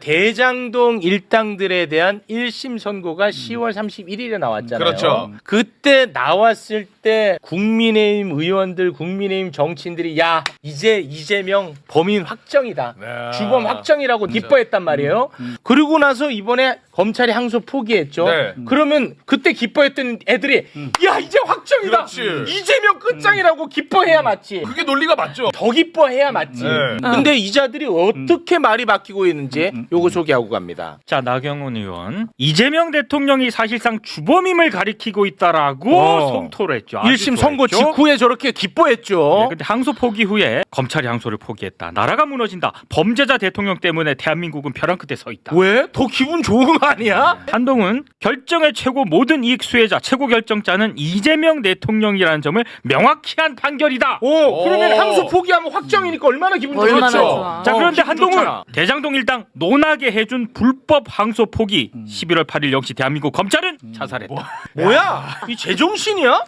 대장동 일당들에 대한 1심 선고가 10월 31일에 나왔잖아요. 그렇죠. 그때 나왔을 때 국민의힘 의원들, 국민의힘 정치인들이 야 이제 이재명 범인 확정이다. 네. 주범 확정이라고 기뻐했단 말이에요. 그리고 나서 이번에 검찰이 항소 포기했죠. 네. 그러면 그때 기뻐했던 애들이 야 이제 확정이다. 그렇지. 이재명 끝장이라고 기뻐해야 맞지. 그게 논리가 맞죠. 더 기뻐해야 맞지. 네. 근데 이 자들이 어떻게 말이 바뀌고 있는지 요거 소개하고 갑니다. 자 나경원 의원 이재명 대통령이 사실상 주범임을 가리키고 있다라고 어. 성토를 했죠. 아주 1심 선고 좋아했죠. 직후에 저렇게 기뻐했죠. 네, 근데 항소 포기 후에 검찰이 항소를 포기했다. 나라가 무너진다. 범죄자 대통령 때문에 대한민국은 벼랑 끝에 서 있다. 왜? 더 기분 좋은 거 아니야? 한동훈 결정의 최고 모든 이익 수혜자 최고 결정자는 이재명 대통령이라는 점을 명확히 한 판결이다. 오, 그러면 오. 항소 포기하면 확정이니까 얼마나 기분 좋겠죠. 얼마나 좋아. 자 어, 그런데 한동훈 좋잖아. 대장동 일당 논하게 해준 불법 항소 포기 11월 8일 역시 대한민국 검찰은 자살했다. 뭐야? 이 제정신이야?